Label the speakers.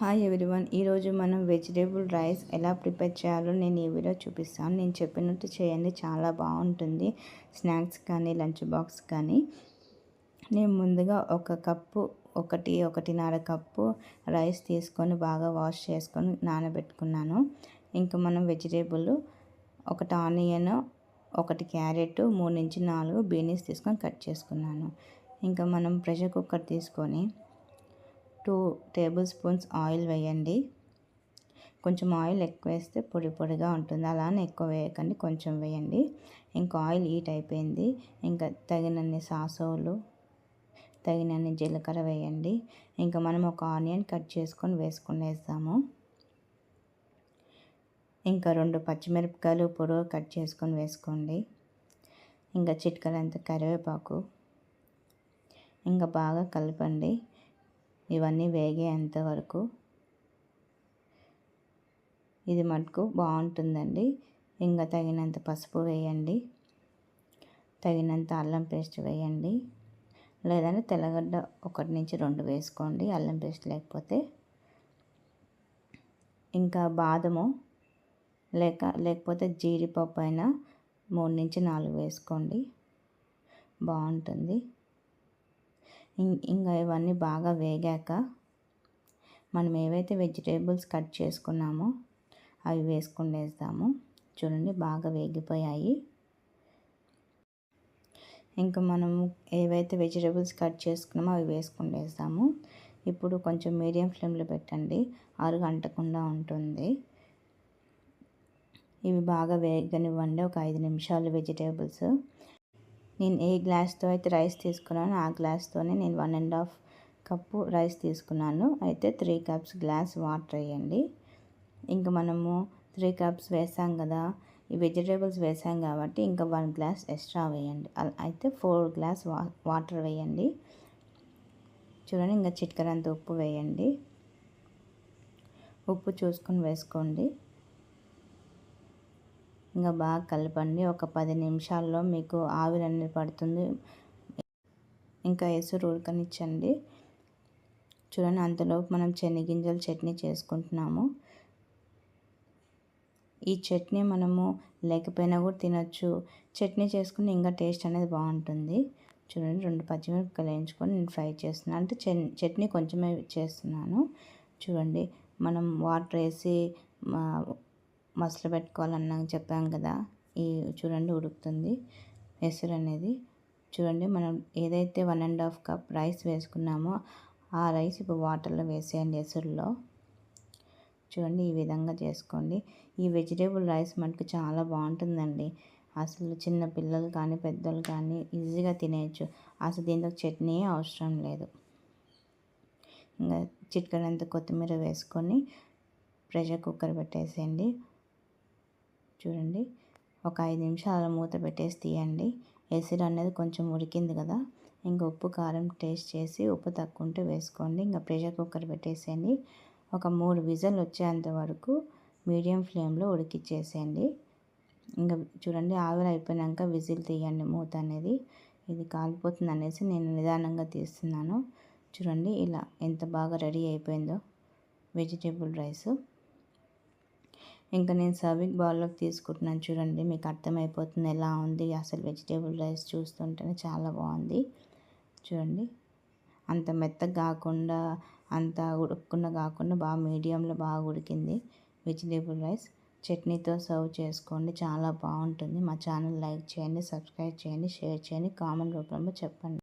Speaker 1: Hi everyone ఈరోజు మనం vegetable rice ఎలా ప్రిపేర్ చేయాలో నేను ఈ వీడియో చూపిస్తాను. నేను చెప్పినట్టు చేయండి చాలా బాగుంటుంది. స్నాక్స్ కానీ లంచ్ బాక్స్ కానీ. నేను ముందుగా ఒక కప్పు ఒకటి ఒకటిన్నర కప్పు రైస్ తీసుకొని బాగా వాష్ చేసుకొని నానబెట్టుకున్నాను. ఇంకా మనం వెజిటేబుల్ ఒకటి ఆనియన్ ఒకటి క్యారెట్ మూడు నుంచి నాలుగు బీనీస్ తీసుకొని కట్ చేసుకున్నాను. ఇంకా మనం ప్రెషర్ కుక్కర్ తీసుకొని టూ టేబుల్ స్పూన్స్ ఆయిల్ వేయండి. కొంచెం ఆయిల్ ఎక్కువ వేస్తే పొడి పొడిగా ఉంటుంది. అలానే ఎక్కువ వేయకండి కొంచెం వేయండి. ఇంకా ఆయిల్ హీట్ అయిపోయింది. ఇంకా తగినన్ని సాసోలు తగినన్ని జీలకర్ర వేయండి. ఇంకా మనం ఒక ఆనియన్ కట్ చేసుకొని వేసుకొని వేస్తాము ఇంకా రెండు పచ్చిమిరపకాయలు పొడవు కట్ చేసుకొని వేసుకోండి. ఇంకా చిట్కలంత కరివేపాకు. ఇంకా బాగా కలపండి. ఇవన్నీ వేగేంత వరకు. ఇది మటుకు బాగుంటుందండి. ఇంకా తగినంత పసుపు వేయండి. తగినంత అల్లం పేస్ట్ వేయండి. లేదంటే తెల్లగడ్డ ఒకటి నుంచి రెండు వేసుకోండి అల్లం పేస్ట్ లేకపోతే. ఇంకా బాదము లేక లేకపోతే జీడిపప్పు అయినా మూడు నుంచి నాలుగు వేసుకోండి. బాగుంటుంది. ఇంకా ఇవన్నీ బాగా వేగాక మనం ఏవైతే వెజిటేబుల్స్ కట్ చేసుకున్నామో అవి వేసుకుని వేస్తాము చూడండి బాగా వేగిపోయాయి. ఇంకా మనము ఏవైతే వెజిటేబుల్స్ కట్ చేసుకున్నామో అవి వేసుకుని వేస్తాము ఇప్పుడు కొంచెం మీడియం ఫ్లేమ్లో పెట్టండి. అరుగంటకుండా ఉంటుంది. ఇవి బాగా వేగనివ్వండి. ఒక ఐదు నిమిషాలు వెజిటేబుల్స్ నేను ఏ గ్లాస్తో అయితే రైస్ తీసుకున్నానో ఆ గ్లాస్తోనే నేను one and half cup rice తీసుకున్నాను. అయితే త్రీ కప్స్ గ్లాస్ వాటర్ వేయండి. ఇంకా మనము త్రీ కప్స్ వేసాం కదా ఈ వెజిటేబుల్స్ వేసాం కాబట్టి ఇంకా వన్ గ్లాస్ ఎక్స్ట్రా వేయండి. అయితే ఫోర్ గ్లాస్ వాటర్ వేయండి. చూడండి ఇంకా చిట్కరంత ఉప్పు వేయండి. ఉప్పు చూసుకొని వేసుకోండి. ఇంకా బాగా కలపండి. ఒక పది నిమిషాల్లో మీకు ఆవిరి అనేది పడుతుంది. ఇంకా ఎసురు ఉడకనిచ్చండి. చూడండి అంతలోపు మనం శనగింజల చట్నీ చేసుకుంటున్నాము. ఈ చట్నీ మనము లేకపోయినా కూడా తినచ్చు. చట్నీ చేసుకుని ఇంకా టేస్ట్ అనేది బాగుంటుంది. చూడండి రెండు పచ్చిమిరపకాయలు వేయించుకొని నేను ఫ్రై చేస్తున్నాను. అంటే చట్నీ కొంచెమే చేస్తున్నాను. చూడండి మనం వాటర్ వేసి మసలు పెట్టుకోవాలన్నా చెప్పాం కదా. ఈ చూడండి ఉడుకుతుంది. ఎసురు అనేది. చూడండి మనం ఏదైతే one and half cup rice వేసుకున్నామో ఆ రైస్ ఇప్పుడు వాటర్లో వేసేయండి ఎసురులో చూడండి ఈ విధంగా చేసుకోండి. ఈ వెజిటేబుల్ రైస్ మనకు చాలా బాగుంటుందండి. అసలు చిన్న పిల్లలు కానీ పెద్దలు కానీ ఈజీగా తినేయచ్చు. అసలు దీంతో చట్నీ అవసరం లేదు. ఇంకా చిట్కడంత కొత్తిమీర వేసుకొని ప్రెషర్ కుక్కర్ పెట్టేసేయండి. చూడండి. ఒక ఐదు నిమిషాలు మూత పెట్టేసి తీయండి. ఎసిడ్ అనేది కొంచెం ఉడికింది కదా. ఇంకా ఉప్పు కారం టేస్ట్ చేసి ఉప్పు తక్కువ ఉంటే వేసుకోండి. ఇంకా ప్రెషర్ కుక్కర్ పెట్టేసేయండి. ఒక మూడు విజల్ వచ్చేంత వరకు మీడియం ఫ్లేమ్లో ఉడికిచ్చేసేయండి. ఇంకా చూడండి ఆవిరి అయిపోయినాక విజిల్ తీయండి మూత అనేది. ఇది కాలిపోతుంది అనేసి నేను నిదానంగా తీస్తున్నాను. చూడండి ఇలా ఎంత బాగా రెడీ అయిపోయిందో. Vegetable rice. ఇంకా నేను సర్వింగ్ బౌల్లోకి తీసుకుంటున్నాను. చూడండి మీకు అర్థమైపోతుంది ఎలా ఉంది. అసలు వెజిటేబుల్ రైస్ చూస్తుంటేనే చాలా బాగుంది. చూడండి అంత మెత్తగా కాకుండా అంత ఉడకకుండా కాకుండా బాగా మీడియంలో బాగా ఉడికింది వెజిటేబుల్ రైస్. చట్నీతో సర్వ్ చేసుకోండి చాలా బాగుంటుంది. మా ఛానల్ లైక్ చేయండి సబ్స్క్రైబ్ చేయండి షేర్ చేయండి. కామెంట్ రూపంలో చెప్పండి.